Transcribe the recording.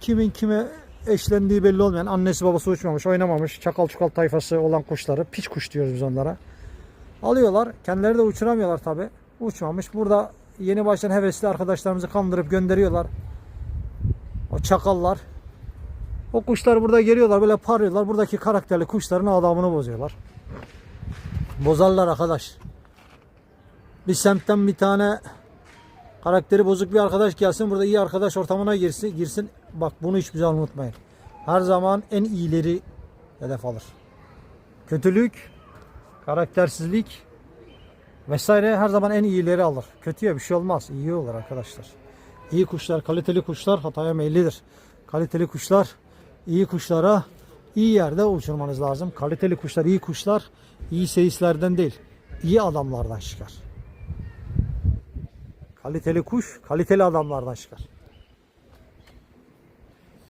kimin kime eşlendiği belli olmayan, annesi babası uçmamış, oynamamış, çakal çukal tayfası olan kuşları, piç kuş diyoruz biz onlara. Alıyorlar. Kendileri de uçuramıyorlar tabi. Uçmamış. Burada yeni başlayan hevesli arkadaşlarımızı kandırıp gönderiyorlar. O çakallar. O kuşlar burada geliyorlar böyle parlıyorlar. Buradaki karakterli kuşların adamını bozuyorlar. Bozarlar arkadaş. Bir semtten bir tane karakteri bozuk bir arkadaş gelsin. Burada iyi arkadaş ortamına girsin. girsin. Bak bunu hiçbir zaman unutmayın. Her zaman en iyileri hedef alır. Kötülük, karaktersizlik vesaire her zaman en iyileri alır. Kötüye bir şey olmaz. İyi olur arkadaşlar. İyi kuşlar, kaliteli kuşlar hataya meyillidir. Kaliteli kuşlar, iyi kuşlara iyi yerde uçurmanız lazım. Kaliteli kuşlar, iyi kuşlar, iyi seyislerden değil, iyi adamlardan çıkar. Kaliteli kuş, kaliteli adamlardan çıkar.